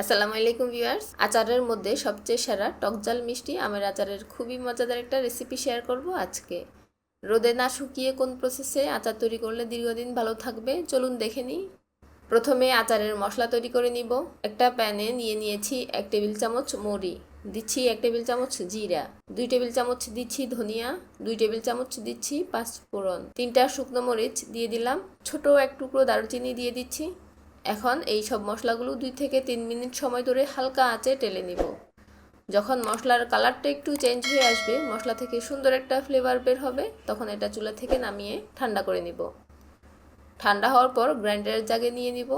আসসালামু আলাইকুম ভিউয়ার্স। আচারের মধ্যে সবচেয়ে সেরা টকজাল মিষ্টি আমের আচারের খুবই মজাদার একটা রেসিপি শেয়ার করব আজকে। রোদে না শুকিয়ে কোন প্রসেসে আচার তৈরি করলে দীর্ঘদিন ভালো থাকবে, চলুন দেখে নিই। প্রথমে আচারের মশলা তৈরি করে নিব। একটা প্যানে নিয়ে নিয়েছি এক টেবিল চামচ মরি, দিচ্ছি এক টেবিল চামচ জিরা, দুই টেবিল চামচ দিচ্ছি ধনিয়া, দুই টেবিল চামচ দিচ্ছি পাঁচ ফোড়ন তিনটা শুকনো মরিচ দিয়ে দিলাম, ছোট এক টুকরো দারুচিনি দিয়ে দিচ্ছি। এখন এই সব মশলাগুলো দুই থেকে তিন মিনিট সময় ধরে হালকা আঁচে টেলে নিব। যখন মশলার কালারটা একটু চেঞ্জ হয়ে আসবে, মশলা থেকে সুন্দর একটা ফ্লেভার বের হবে, তখন এটা চুলা থেকে নামিয়ে ঠান্ডা করে নিব। ঠান্ডা হওয়ার পর গ্রাইন্ডারের জাগে নিয়ে নিব।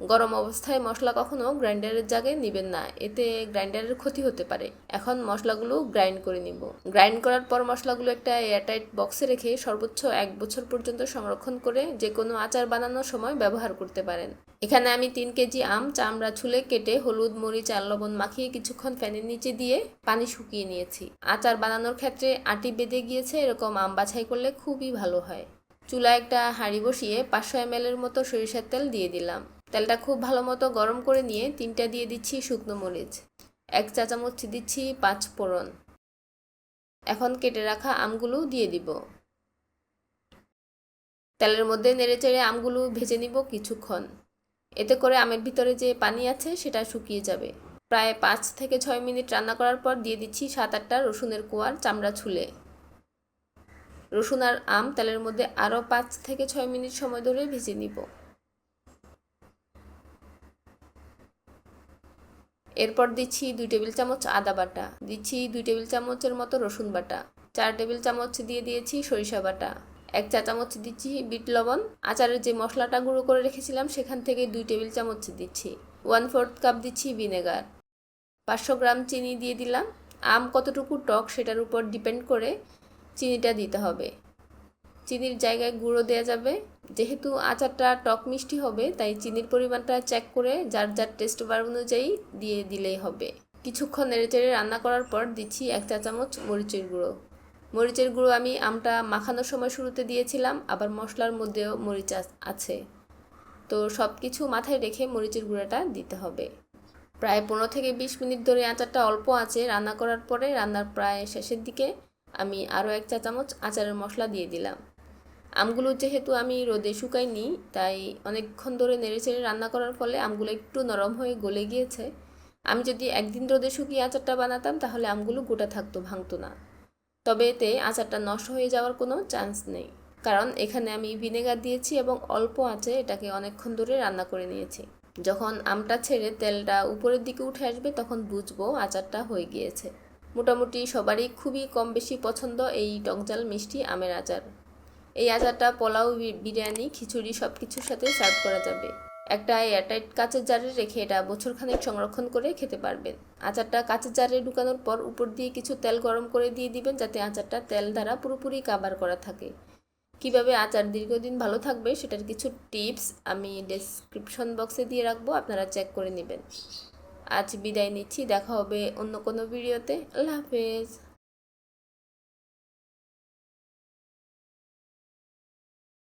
গরম অবস্থায় মশলা কখনো গ্রাইন্ডারের জাগে নেবেন না, এতে গ্রাইন্ডারের ক্ষতি হতে পারে। এখন মশলাগুলো গ্রাইন্ড করে নিব। গ্রাইন্ড করার পর মশলাগুলো একটা এয়ারটাইট বক্সে রেখে সর্বোচ্চ এক বছর পর্যন্ত সংরক্ষণ করে যে কোনো আচার বানানোর সময় ব্যবহার করতে পারেন। এখানে আমি তিন কেজি আম, চামড়া ছুলে কেটে হলুদ, মরিচ আর লবণ মাখিয়ে কিছুক্ষণ ফ্যানের নিচে দিয়ে পানি শুকিয়ে নিয়েছি। আচার বানানোর ক্ষেত্রে আটি বেঁধে গিয়েছে, এরকম আম বাছাই করলে খুবই ভালো হয়। চুলা একটা হাঁড়ি বসিয়ে পাঁচশো এম মতো সরিষার তেল দিয়ে দিলাম। তেলটা খুব ভালো মতো গরম করে নিয়ে তিনটা দিয়ে দিচ্ছি শুকনো মরিচ। এক চা চামচ দিচ্ছি পাঁচ ফোড়ন। এখন কেটে রাখা আমগুলো দিয়ে দিব। তেলের মধ্যে নেড়ে চেড়ে আমগুলো ভেজে নিব কিছুক্ষণ। এতে করে আমের ভিতরে যে পানি আছে সেটা শুকিয়ে যাবে। প্রায় পাঁচ থেকে ছয় মিনিট রান্না করার পর দিয়ে দিচ্ছি সাত আটটা রসুনের কোয়ার চামড়া ছুলে। রসুন আর আম তেলের মধ্যে আরও পাঁচ থেকে ছয় মিনিট সময় ধরে ভেজে নিব। এরপর দিচ্ছি দুই টেবিল চামচ আদা বাটা, দিচ্ছি দুই টেবিল চামচের মতো রসুন বাটা, চার টেবিল চামচ দিয়ে দিয়েছি সরিষা বাটা, এক চা চামচ দিচ্ছি বিট লবণ। আচারের যে মশলাটা গুঁড়ো করে রেখেছিলাম সেখান থেকে দুই টেবিল চামচ দিচ্ছি ওয়ান ফোর্থ কাপ দিচ্ছি ভিনেগার। পাঁচশো গ্রাম চিনি দিয়ে দিলাম। আম কতটুকু টক সেটার উপর ডিপেন্ড করে চিনিটা দিতে হবে। চিনির জায়গায় গুঁড়ো দেওয়া যাবে। যেহেতু আচারটা টক মিষ্টি হবে, তাই চিনির পরিমাণটা চেক করে যার যার টেস্ট বার অনুযায়ী দিয়ে দিলেই হবে। কিছুক্ষণ নেড়েচেড়ে রান্না করার পর দিচ্ছি এক চা চামচ মরিচের গুঁড়ো। মরিচের গুঁড়ো আমি আমটা মাখানোর সময় শুরুতে দিয়েছিলাম, আবার মশলার মধ্যেও মরিচ আছে। তো সব কিছু মাথায় রেখে মরিচের গুঁড়োটা দিতে হবে। প্রায় পনেরো থেকে বিশ মিনিট ধরে আচারটা অল্প আছে। রান্না করার পরে রান্নার প্রায় শেষের দিকে আমি আরও এক চা চামচ আচারের মশলা দিয়ে দিলাম। আমগুলো যেহেতু আমি রোদে শুকাইনি, তাই অনেকক্ষণ ধরে নেড়েচেড়ে রান্না করার ফলে আমগুলো একটু নরম হয়ে গলে গিয়েছে। আমি যদি একদিন রোদে শুকিয়ে আচারটা বানাতাম, তাহলে আমগুলো গোটা থাকতো, ভাঙতো না। তবে এতে আচারটা নষ্ট হয়ে যাওয়ার কোনো চান্স নেই। কারণ এখানে আমি ভিনেগার দিয়েছি এবং অল্প আছে, এটাকে অনেকক্ষণ ধরে রান্না করে নিয়েছি। যখন আমটা ছেড়ে তেলটা উপরের দিকে উঠে আসবে, তখন বুঝব আচারটা হয়ে গিয়েছে। মোটামুটি সবারই খুবই কম বেশি পছন্দ এই টকজাল মিষ্টি আমের আচার। এই আচারটা পোলাও বিরিয়ানি, খিচুড়ি সব কিছুর সাথে সার্ভ করা যাবে। একটা এয়ারটাইট কাঁচের জারে রেখে এটা বছরখানেক সংরক্ষণ করে খেতে পারবেন। আচারটা কাঁচের জারে ঢুকানোর পর উপর দিয়ে কিছু তেল গরম করে দিয়ে দিবেন যাতে আচারটা তেল দ্বারা পুরোপুরি কাবার করা থাকে। কীভাবে আচার দীর্ঘদিন ভালো থাকবে সেটার কিছু টিপস আমি ডেসক্রিপশন বক্সে দিয়ে রাখব, আপনারা চেক করে নেবেন। আজ বিদায় নিচ্ছি, দেখা হবে অন্য কোনো ভিডিওতে আল্লাহ হাফেজ।